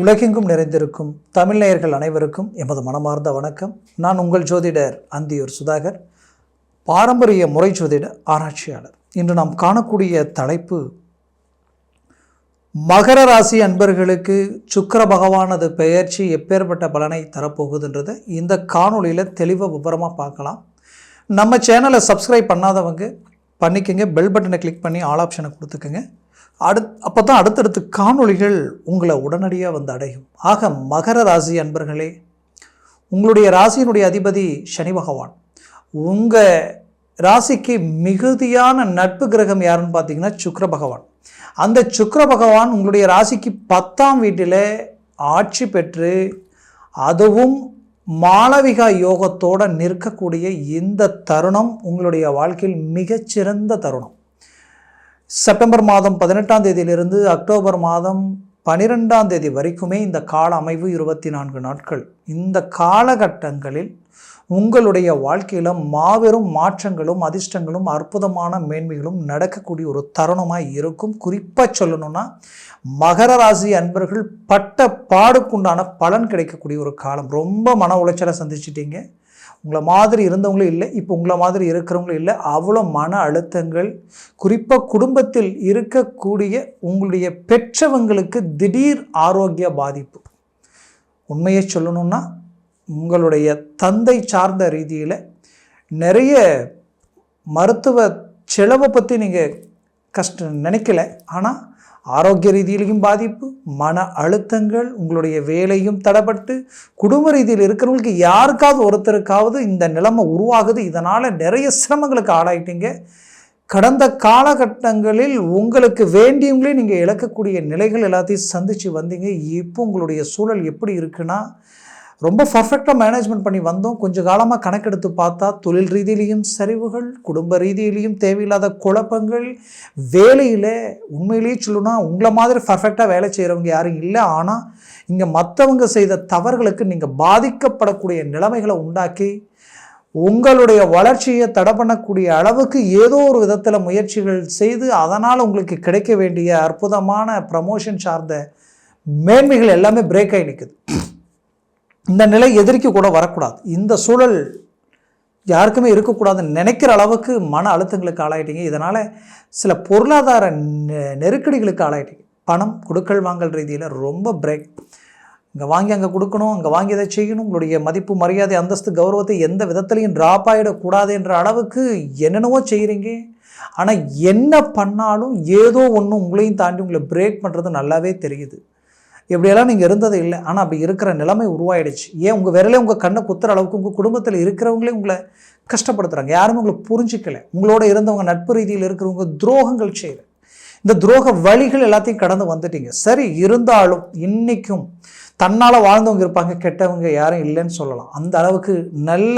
உலகெங்கும் நிறைந்திருக்கும் தமிழ் நேயர்கள் அனைவருக்கும் எமது மனமார்ந்த வணக்கம். நான் உங்கள் ஜோதிடர் அந்தியூர் சுதாகர் பாரம்பரிய முறை ஜோதிட ஆராய்ச்சியாளர். இன்று நாம் காணக்கூடிய தலைப்பு மகர ராசி அன்பர்களுக்கு சுக்கர பகவானது பெயர்ச்சி எப்பேற்பட்ட பலனை தரப்போகுதுன்றதை இந்த காணொளியில் தெளிவாக விவரமாக பார்க்கலாம். நம்ம சேனலை சப்ஸ்கிரைப் பண்ணாதவங்க பண்ணிக்கங்க. பெல் பட்டனை கிளிக் பண்ணி ஆல் ஆப்ஷனை கொடுத்துக்கோங்க. அடுத் அப்போ தான் அடுத்தடுத்து காணொளிகள் உங்களை உடனடியாக வந்து அடையும். ஆக மகர ராசி அன்பர்களே உங்களுடைய ராசியினுடைய அதிபதி சனி பகவான். உங்கள் ராசிக்கு மிகுதியான நட்பு கிரகம் யாருன்னு பார்த்தீங்கன்னா சுக்கர பகவான். அந்த சுக்கர பகவான் உங்களுடைய ராசிக்கு பத்தாம் வீட்டில் ஆட்சி பெற்று அதுவும் மாளவிகா யோகத்தோடு நிற்கக்கூடிய இந்த தருணம் உங்களுடைய வாழ்க்கையில் மிகச்சிறந்த தருணம். செப்டம்பர் மாதம் பதினெட்டாம் தேதியிலிருந்து அக்டோபர் மாதம் பனிரெண்டாம் தேதி வரைக்குமே இந்த கால அமைவு இருபத்தி நான்கு நாட்கள். இந்த காலகட்டங்களில் உங்களுடைய வாழ்க்கையில் மாபெரும் மாற்றங்களும் அதிர்ஷ்டங்களும் அற்புதமான மேன்மைகளும் நடக்கக்கூடிய ஒரு தருணமாக இருக்கும். குறிப்பாக சொல்லணும்னா மகர ராசி அன்பர்கள் பட்ட பாடுக்குண்டான பலன் கிடைக்கக்கூடிய ஒரு காலம். ரொம்ப மன உளைச்சலை சந்திச்சிட்டீங்க. உங்களை மாதிரி இருந்தவங்களும் இல்லை இப்போ உங்களை மாதிரி இருக்கிறவங்களும் இல்லை. அவ்வளோ மன அழுத்தங்கள் குறிப்பாக குடும்பத்தில் இருக்கக்கூடிய உங்களுடைய பெற்றவங்களுக்கு திடீர் ஆரோக்கிய பாதிப்பு. உண்மையை சொல்லணும்னா உங்களுடைய தந்தை சார்ந்த ரீதியில் நிறைய மருத்துவ செலவை பற்றி நீங்கள் கஷ்டம் நினைக்கல. ஆனால் ஆரோக்கிய ரீதியிலையும் பாதிப்பு மன அழுத்தங்கள் உங்களுடைய வேலையும் தடப்பட்டு குடும்ப ரீதியில் இருக்கிறவங்களுக்கு யாருக்காவது ஒருத்தருக்காவது இந்த நிலைமை உருவாகுது. இதனால் நிறைய சிரமங்களுக்கு ஆளாயிட்டீங்க. கடந்த காலகட்டங்களில் உங்களுக்கு வேண்டியவங்களே நீங்கள் இழக்கக்கூடிய நிலைகள் எல்லாத்தையும் சந்தித்து வந்தீங்க. இப்போ உங்களுடைய சூழல் எப்படி இருக்குன்னா ரொம்ப பர்ஃபெக்டாக மேனேஜ்மெண்ட் பண்ணி வந்தோம். கொஞ்சம் காலமாக கணக்கெடுத்து பார்த்தா தொழில் ரீதியிலையும் சரிவுகள் குடும்ப ரீதியிலையும் தேவையில்லாத குழப்பங்கள் வேலையில் உண்மையிலேயே சொல்லணும்னா உங்களை மாதிரி பர்ஃபெக்டாக வேலை செய்கிறவங்க யாரும் இல்லை. ஆனால் இங்கே மற்றவங்க செய்த தவறுகளுக்கு நீங்கள் பாதிக்கப்படக்கூடிய நிலைமைகளை உண்டாக்கி உங்களுடைய வளர்ச்சியை தடை பண்ணக்கூடிய அளவுக்கு ஏதோ ஒரு விதத்தில் முயற்சிகள் செய்து அதனால் உங்களுக்கு கிடைக்க வேண்டிய அற்புதமான ப்ரமோஷன் சார்ந்த மேன்மைகள் எல்லாமே பிரேக் ஆகி நிற்குது இந்த நிலை எதிர்க்கு கூட வரக்கூடாது. இந்த சூழல் யாருக்குமே இருக்கக்கூடாதுன்னு நினைக்கிற அளவுக்கு மன அழுத்தங்களுக்கு ஆளாயிட்டீங்க. இதனால் சில பொருளாதார நெ- நெருக்கடிகளுக்கு ஆளாயிட்டீங்க. பணம் கொடுக்கல் வாங்கல் ரீதியில் ரொம்ப பிரேக் இங்கே வாங்கி அங்கே கொடுக்கணும் அங்கே வாங்கி இதை செய்யணும். உங்களுடைய மதிப்பு மரியாதை அந்தஸ்து கௌரவத்தை எந்த விதத்துலையும் ட்ராப் ஆகிடக்கூடாது என்ற அளவுக்கு என்னென்னவோ செய்கிறீங்க ஆனால் என்ன பண்ணாலும் ஏதோ ஒன்று உங்களையும் தாண்டி உங்களை பிரேக் பண்ணுறது நல்லாவே தெரியுது. இப்படியெல்லாம் நீங்கள் இருந்தது இல்லை ஆனால் அப்படி இருக்கிற நிலைமை உருவாயிடுச்சு. ஏன் உங்கள் விரலே உங்கள் கண்ணை குத்துற அளவுக்கு உங்கள் குடும்பத்தில் இருக்கிறவங்களே உங்களை கஷ்டப்படுத்துகிறாங்க யாருமே உங்களை புரிஞ்சிக்கலை. உங்களோட இருந்தவங்க நட்பு ரீதியில் இருக்கிறவங்க துரோகங்கள் செய்யல. இந்த துரோக வழிகள் எல்லாத்தையும் கடந்து வந்துட்டீங்க. சரி இருந்தாலும் இன்றைக்கும் தன்னால் வாழ்ந்தவங்க இருப்பாங்க கெட்டவங்க யாரும் இல்லைன்னு சொல்லலாம். அந்த அளவுக்கு நல்ல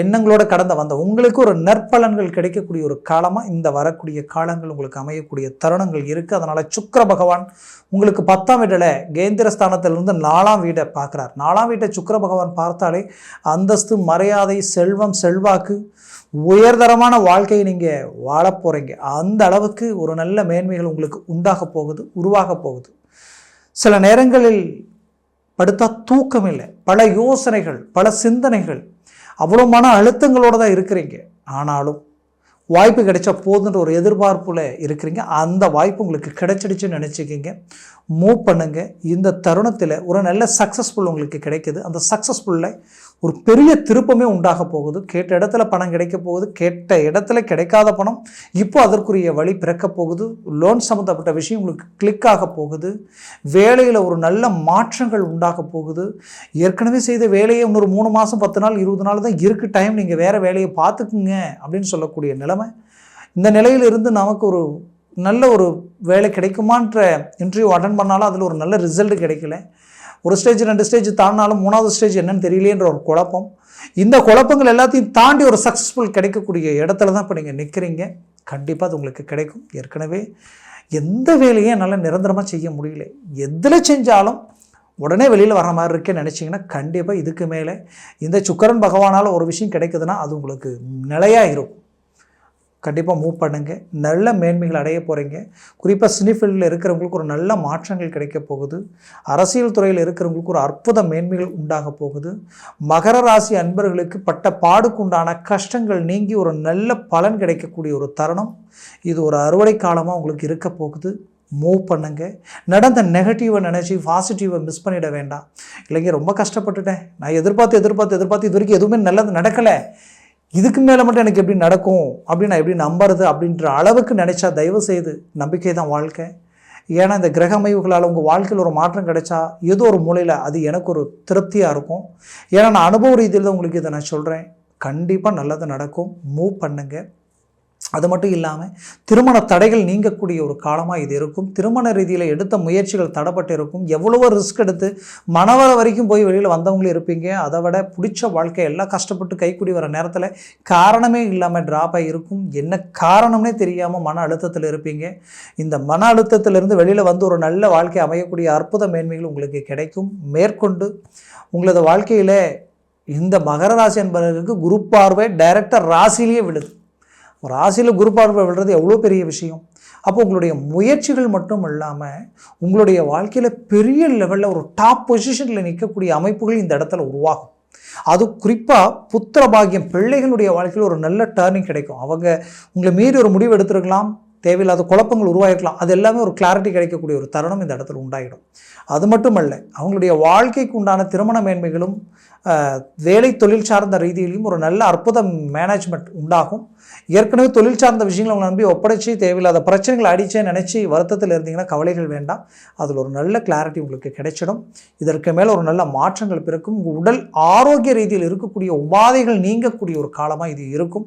எண்ணங்களோடு கடந்த வந்த உங்களுக்கு ஒரு நற்பலன்கள் கிடைக்கக்கூடிய ஒரு காலமாக இந்த வரக்கூடிய காலங்கள் உங்களுக்கு அமையக்கூடிய தருணங்கள் இருக்குது அதனால் சுக்கர பகவான் உங்களுக்கு பத்தாம் வீட்டில் கேந்திரஸ்தானத்திலிருந்து நாலாம் வீடை பார்க்குறார். நாலாம் வீட்டை சுக்கர பகவான் பார்த்தாலே அந்தஸ்து மரியாதை செல்வம் செல்வாக்கு உயர்தரமான வாழ்க்கையை நீங்கள் வாழ போகிறீங்க அந்த அளவுக்கு ஒரு நல்ல மேன்மைகள் உங்களுக்கு உண்டாக போகுது உருவாக போகுது. சில நேரங்களில் படுத்தா தூக்கம் இல்லை. பல யோசனைகள் பல சிந்தனைகள் அவ்வளோ மன அழுத்தங்களோடு தான் இருக்கிறீங்க. ஆனாலும் வாய்ப்பு கிடைச்சா போதுன்ற ஒரு எதிர்பார்ப்பில் இருக்கிறீங்க. அந்த வாய்ப்பு உங்களுக்கு கிடைச்சிடுச்சுன்னு நினச்சிக்கிங்க. மூவ் பண்ணுங்கள் இந்த தருணத்தில் ஒரு நல்ல சக்ஸஸ்ஃபுல் உங்களுக்கு கிடைக்குது. அந்த சக்ஸஸ்ஃபுல்ல ஒரு பெரிய திருப்பமே உண்டாக போகுது. கேட்ட இடத்துல பணம் கிடைக்க போகுது. கேட்ட இடத்துல கிடைக்காத பணம் இப்போ அதற்குரிய வழி பிறக்க போகுது. லோன் சம்மந்தப்பட்ட விஷயம் உங்களுக்கு கிளிக் ஆக போகுது. வேலையில் ஒரு நல்ல மாற்றங்கள் உண்டாக போகுது. ஏற்கனவே செய்த வேலையை இன்னொரு மூணு மாதம் பத்து நாள் இருபது நாள் தான் இருக்குது டைம் நீங்கள் வேறு வேலையை பார்த்துக்குங்க அப்படின்னு சொல்லக்கூடிய நிலைமை. இந்த நிலையிலிருந்து நமக்கு ஒரு நல்ல ஒரு வேலை கிடைக்குமான்ற இன்டர்வியூ அட்டன் பண்ணாலும் அதில் ஒரு நல்ல ரிசல்ட் கிடைக்கல. ஒரு ஸ்டேஜ் ரெண்டு ஸ்டேஜ் தாண்டினாலும் மூணாவது ஸ்டேஜ் என்னன்னு தெரியலேன்ற ஒரு குழப்பம். இந்த குழப்பங்கள் எல்லாத்தையும் தாண்டி ஒரு சக்ஸஸ்ஃபுல் கிடைக்கக்கூடிய இடத்துல தான் இப்போ நீங்கள் நிற்கிறீங்க கண்டிப்பாக அது உங்களுக்கு கிடைக்கும். ஏற்கனவே எந்த வேலையும் என்னால் நிரந்தரமாக செய்ய முடியல. எதில் செஞ்சாலும் உடனே வெளியில் வர மாதிரி இருக்கேன்னு நினச்சிங்கன்னா கண்டிப்பாக இதுக்கு மேலே இந்த சுக்கரன் பகவானால் ஒரு விஷயம் கிடைக்குதுன்னா அது உங்களுக்கு நிலையாக இருக்கும். கண்டிப்பாக மூவ் பண்ணுங்கள் நல்ல மேன்மைகள் அடைய போகிறீங்க குறிப்பாக சினிஃபீல்டில் இருக்கிறவங்களுக்கு ஒரு நல்ல மாற்றங்கள் கிடைக்க போகுது. அரசியல் துறையில் இருக்கிறவங்களுக்கு ஒரு அற்புத மேன்மைகள் உண்டாக போகுது. மகர ராசி அன்பர்களுக்கு பட்ட பாடுக்கு உண்டான கஷ்டங்கள் நீங்கி ஒரு நல்ல பலன் கிடைக்கக்கூடிய ஒரு தருணம். இது ஒரு அறுவடை காலமாக உங்களுக்கு இருக்க போகுது. மூவ் பண்ணுங்க. நடந்த நெகட்டிவை நினச்சி பாசிட்டிவை மிஸ் பண்ணிட வேண்டாம். இல்லைங்க ரொம்ப கஷ்டப்பட்டுட்டேன். நான் எதிர்பார்த்து எதிர்பார்த்து எதிர்பார்த்து இது வரைக்கும் எதுவுமே நல்லது நடக்கலை. இதுக்கு மேலே மட்டும் எனக்கு எப்படி நடக்கும்? அப்படின்னு நான் எப்படி நம்புறது? அப்படின்ற அளவுக்கு நினச்சா தயவு செய்து நம்பிக்கை தான் வாழ்க்கை. ஏன்னா இந்த கிரக அமைவுகளால் உங்கள் வாழ்க்கையில் ஒரு மாற்றம் கிடைச்சா ஏதோ ஒரு மூலையில் அது எனக்கு ஒரு திருப்தியாக இருக்கும். ஏன்னா நான் அனுபவ ரீதியில் தான் உங்களுக்கு இதை நான் சொல்கிறேன் கண்டிப்பாக நல்லது நடக்கும். மூவ் பண்ணுங்கள் அது மட்டும் இல்லாமல் திருமண தடைகள் நீங்கக்கூடிய ஒரு காலமாக இது இருக்கும். திருமண ரீதியில் எடுத்த முயற்சிகள் தடைப்பட்டு இருக்கும் எவ்வளவோ ரிஸ்க் எடுத்து மனவர வரைக்கும் போய் வெளியில் வந்தவங்களும் இருப்பீங்க. அதை விட பிடிச்ச வாழ்க்கை எல்லாம் கஷ்டப்பட்டு கைக்கூடி வர நேரத்தில் காரணமே இல்லாமல் ட்ராப் இருக்கும். என்ன காரணம்னே தெரியாமல் மன அழுத்தத்தில் இருப்பீங்க. இந்த மன அழுத்தத்திலிருந்து வெளியில் வந்து ஒரு நல்ல வாழ்க்கை அமையக்கூடிய அற்புத மேன்மைகள் உங்களுக்கு கிடைக்கும். மேற்கொண்டு உங்களது வாழ்க்கையில் இந்த மகர ராசி என்பவர்களுக்கு குரு பார்வை டைரக்டர் ராசிலேயே விழுது. ஒரு ராசியில் குரு பார்வை விழுறது எவ்வளோ பெரிய விஷயம்? அப்போ உங்களுடைய முயற்சிகள் மட்டும் இல்லாமல் உங்களுடைய வாழ்க்கையில் பெரிய லெவலில் ஒரு டாப் பொசிஷனில் நிற்கக்கூடிய அமைப்புகள் இந்த இடத்துல உருவாகும். அது குறிப்பாக புத்திர பாகியம் பிள்ளைகளுடைய வாழ்க்கையில் ஒரு நல்ல டேர்னிங் கிடைக்கும். அவங்க உங்களை மீறி ஒரு முடிவு எடுத்திருக்கலாம். தேவையில்லாத குழப்பங்கள் உருவாகிருக்கலாம் அது எல்லாமே ஒரு கிளாரிட்டி கிடைக்கக்கூடிய ஒரு தருணம் இந்த இடத்துல உண்டாகிடும் அது மட்டுமல்ல அவங்களுடைய வாழ்க்கைக்கு உண்டான திருமண மேன்மைகளும் வேலை தொழில் சார்ந்த ரீதியிலையும் ஒரு நல்ல அற்புத மேனேஜ்மெண்ட் உண்டாகும். ஏற்கனவே தொழில் சார்ந்த விஷயங்களை அவங்க நம்பி ஒப்படைச்சி தேவையில்லாத பிரச்சனைகளை அடித்தே நினச்சி வருத்தத்தில் இருந்தீங்கன்னா கவலைகள் வேண்டாம். அதில் ஒரு நல்ல கிளாரிட்டி உங்களுக்கு கிடைச்சிடும். இதற்கு மேலே ஒரு நல்ல மாற்றங்கள் பிறக்கும். உங்கள் உடல் ஆரோக்கிய ரீதியில் இருக்கக்கூடிய உபாதைகள் நீங்கக்கூடிய ஒரு காலமாக இது இருக்கும்.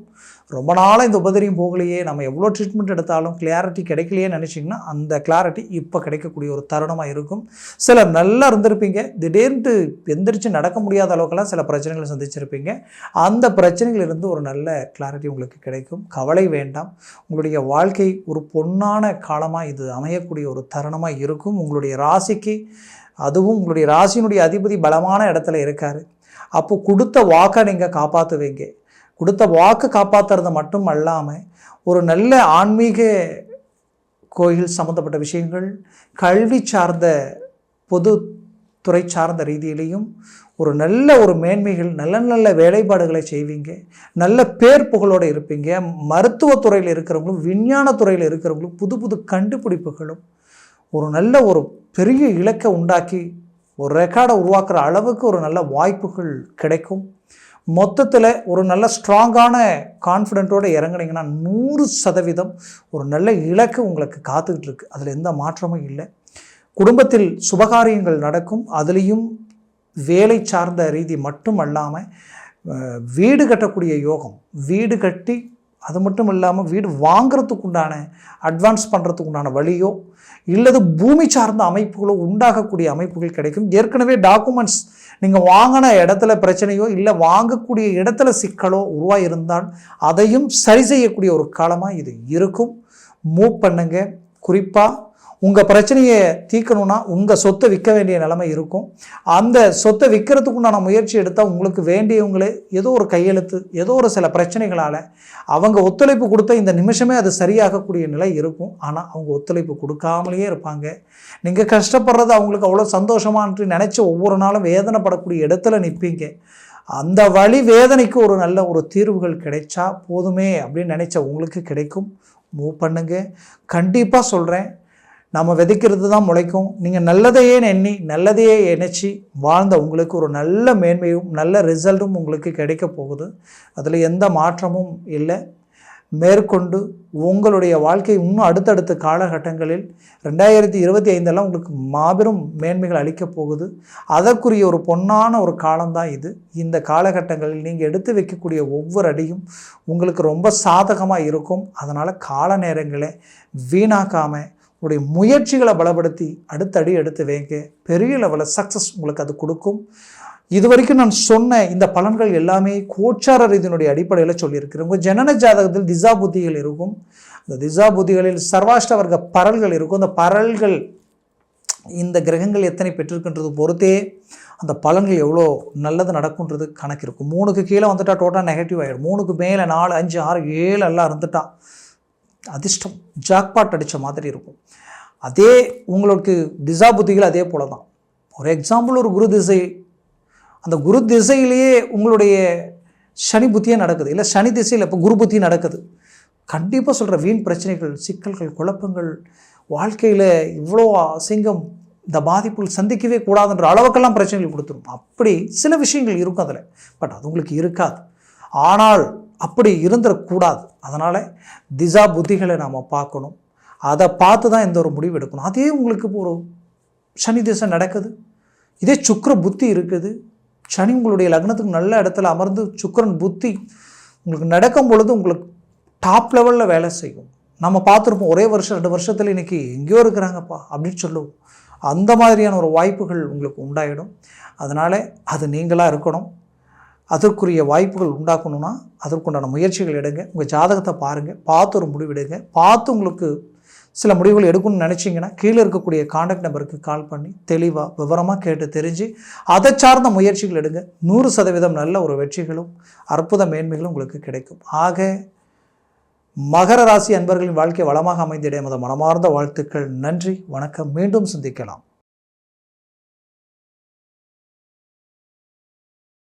ரொம்ப நாளாக இந்த உபதிரியும் போகலையே நம்ம எவ்வளோ ட்ரீட்மெண்ட் எடுத்தாலும் கிளாரிட்டி கிடைக்கலையே நினச்சிங்கன்னா அந்த கிளாரிட்டி இப்போ கிடைக்கக்கூடிய ஒரு தருணமாக இருக்கும். சிலர் நல்லா இருந்திருப்பீங்க. திடீர்னு எந்திரிச்சு நடக்க முடியாத அளவுக்கெல்லாம் சில பிரச்சனைகளை சந்திச்சிருப்பீங்க. அந்த பிரச்சனைகளிலிருந்து ஒரு நல்ல கிளாரிட்டி உங்களுக்கு கிடைக்கும். கவலை வேண்டாம். உங்களுடைய வாழ்க்கை ஒரு பொன்னான காலமாக இது அமையக்கூடிய ஒரு தருணமாக இருக்கும். உங்களுடைய ராசிக்கு அதுவும் உங்களுடைய ராசியினுடைய அதிபதி பலமான இடத்துல இருக்கார். அப்போ கொடுத்த வாக்கை நீங்கள் காப்பாற்றுவீங்க கொடுத்த வாக்கு காப்பாற்றுறது மட்டும் அல்லாமல் ஒரு நல்ல ஆன்மீக கோயில் சம்மந்தப்பட்ட விஷயங்கள் கல்வி சார்ந்த பொது துறை சார்ந்த ரீதியிலையும் ஒரு நல்ல ஒரு மேன்மைகள் நல்ல நல்ல வேலைப்பாடுகளை செய்வீங்க நல்ல பேர் புகழோடு இருப்பீங்க மருத்துவத்துறையில் இருக்கிறவங்களும் விஞ்ஞான துறையில் இருக்கிறவங்களும் புது புது கண்டுபிடிப்புகளும் ஒரு நல்ல ஒரு பெரிய இலக்கை உண்டாக்கி ஒரு ரெக்கார்டை உருவாக்குற அளவுக்கு ஒரு நல்ல வாய்ப்புகள் கிடைக்கும். மொத்தத்தில் ஒரு நல்ல ஸ்ட்ராங்கான கான்ஃபிடென்ட்டோடு இறங்குனீங்கன்னா நூறு சதவீதம் ஒரு நல்ல இலக்கு உங்களுக்கு காத்துக்கிட்டு இருக்கு. அதில் எந்த மாற்றமும் இல்லை. குடும்பத்தில் சுபகாரியங்கள் நடக்கும். அதுலேயும் வேலை சார்ந்த ரீதி மட்டும் அல்லாமல் வீடு கட்டக்கூடிய யோகம் வீடு கட்டி அது மட்டும் இல்லாமல் வீடு வாங்குறதுக்கு உண்டான அட்வான்ஸ் பண்ணுறதுக்கு உண்டான வழியோ இல்லது பூமி சார்ந்த அமைப்புகளோ உண்டாகக்கூடிய அமைப்புகள் கிடைக்கும். ஏற்கனவே டாக்குமெண்ட்ஸ் நீங்கள் வாங்கின இடத்துல பிரச்சனையோ இல்லை வாங்கக்கூடிய இடத்துல சிக்கலோ உருவாக இருந்தால் அதையும் சரி செய்யக்கூடிய ஒரு காலமாக இது இருக்கும். மூவ் பண்ணுங்கள் குறிப்பாக உங்கள் பிரச்சனையை தீர்க்கணும்னா உங்கள் சொத்தை விற்க வேண்டிய நிலைமை இருக்கும். அந்த சொத்தை விற்கிறதுக்குண்டான முயற்சி எடுத்தால் உங்களுக்கு வேண்டியவங்களே ஏதோ ஒரு கையெழுத்து ஏதோ ஒரு சில பிரச்சனைகளால் அவங்க ஒத்துழைப்பு கொடுத்த இந்த நிமிஷமே அது சரியாகக்கூடிய நிலை இருக்கும். ஆனால் அவங்க ஒத்துழைப்பு கொடுக்காமலேயே இருப்பாங்க. நீங்கள் கஷ்டப்படுறது அவங்களுக்கு அவ்வளோ சந்தோஷமான்ட்டு நினச்சி ஒவ்வொரு நாளும் வேதனைப்படக்கூடிய இடத்துல நிற்பீங்க. அந்த வழி வேதனைக்கு ஒரு நல்ல ஒரு தீர்வுகள் கிடைச்சா போதுமே அப்படின்னு நினச்ச உங்களுக்கு கிடைக்கும். மூவ் பண்ணுங்க. கண்டிப்பாக சொல்கிறேன் நம்ம விதைக்கிறது தான் முளைக்கும். நீங்கள் நல்லதையே எண்ணி நல்லதையே நினச்சி வாழ்ந்த உங்களுக்கு ஒரு நல்ல மேன்மையும் நல்ல ரிசல்ட்டும் உங்களுக்கு கிடைக்க போகுது. அதில் எந்த மாற்றமும் இல்லை. மேற்கொண்டு உங்களுடைய வாழ்க்கை இன்னும் அடுத்தடுத்த காலகட்டங்களில் ரெண்டாயிரத்தி இருபத்தி ஐந்தெல்லாம் உங்களுக்கு மாபெரும் மேன்மைகள் அளிக்கப் போகுது. அதற்குரிய ஒரு பொன்னான ஒரு காலம்தான் இது. இந்த காலகட்டங்களில் நீங்கள் எடுத்து வைக்கக்கூடிய ஒவ்வொரு அடியும் உங்களுக்கு ரொம்ப சாதகமாக இருக்கும். அதனால் கால நேரங்களை வீணாக்காமல் உங்களுடைய முயற்சிகளை பலப்படுத்தி அடுத்த அடி எடுத்து வைங்க. பெரிய லெவலில் சக்ஸஸ் உங்களுக்கு அது கொடுக்கும். இது வரைக்கும் நான் சொன்ன இந்த பலன்கள் எல்லாமே கோச்சார ரீதியினுடைய அடிப்படையில் சொல்லியிருக்கிறேன். உங்கள் ஜனன ஜாதகத்தில் திசா புத்திகள் இருக்கும். அந்த திசா புத்திகளில் சர்வாஷ்ட வர்க்க பரல்கள் இருக்கும். அந்த பரல்கள் இந்த கிரகங்கள் எத்தனை பெற்றிருக்கின்றது பொறுத்தே அந்த பலன்கள் எவ்வளோ நல்லது நடக்குன்றது கணக்கு இருக்கும். மூணுக்கு கீழே வந்துட்டால் டோட்டல் நெகட்டிவ் ஆகிடும் மூணுக்கு மேலே நாலு அஞ்சு ஆறு ஏழு எல்லாம் இருந்துட்டான் அதிர்ஷ்டம் ஜாக்பாட் அடித்த மாதிரி இருக்கும். அதே உங்களுக்கு திசா புத்திகள் அதே போல தான் ஒரு எக்ஸாம்பிள் ஒரு குரு திசை. அந்த குரு திசையிலேயே உங்களுடைய சனி புத்தியே நடக்குது. இல்லை சனி திசையில் இப்போ குரு புத்தி நடக்குது. கண்டிப்பாக சொல்கிற வீண் பிரச்சனைகள் சிக்கல்கள் குழப்பங்கள் வாழ்க்கையில் இவ்வளோ அசிங்கம் இந்த பாதிப்புகள் சந்திக்கவே கூடாதுன்ற அளவுக்கெல்லாம் பிரச்சனைகள் கொடுத்துரும். அப்படி சில விஷயங்கள் இருக்கும் அதில். பட் அது உங்களுக்கு இருக்காது. ஆனால் அப்படி இருந்துடக்கூடாது அதனால் திசா புத்திகளை நாம் பார்க்கணும். அதை பார்த்து தான் எந்த ஒரு முடிவு எடுக்கணும். அதே உங்களுக்கு இப்போ ஒரு சனி திசை நடக்குது. இதே சுக்கர புத்தி இருக்குது. சனி உங்களுடைய லக்னத்துக்கு நல்ல இடத்துல அமர்ந்து சுக்கரன் புத்தி உங்களுக்கு நடக்கும் பொழுது உங்களுக்கு டாப் லெவலில் வேலை செய்யும். நம்ம பார்த்துருப்போம் ஒரே வருஷம் ரெண்டு வருஷத்தில் இன்றைக்கி எங்கேயோ இருக்கிறாங்கப்பா அப்படின்னு சொல்லுவோம். அந்த மாதிரியான ஒரு வாய்ப்புகள் உங்களுக்கு உண்டாயிடும். அதனால் அது நீங்களாக இருக்கணும். அதற்குரிய வாய்ப்புகள் உண்டாக்கணும்னா அதற்குண்டான முயற்சிகள் எடுங்க. உங்கள் ஜாதகத்தை பாருங்கள் பார்த்து ஒரு முடிவெடுங்க பார்த்து உங்களுக்கு சில முடிவுகள் எடுக்கணும்னு நினச்சிங்கன்னா கீழே இருக்கக்கூடிய காண்டாக்ட் நம்பருக்கு கால் பண்ணி தெளிவாக விவரமாக கேட்டு தெரிஞ்சு அதை சார்ந்த முயற்சிகள் எடுங்க. நூறு சதவீதம் நல்ல ஒரு வெற்றிகளும் அற்புத மேன்மைகளும் உங்களுக்கு கிடைக்கும். ஆக மகர ராசி அன்பர்களின் வாழ்க்கை வளமாக அமைந்திட எமது மனமார்ந்த வாழ்த்துக்கள். நன்றி. வணக்கம். மீண்டும் சிந்திக்கலாம்.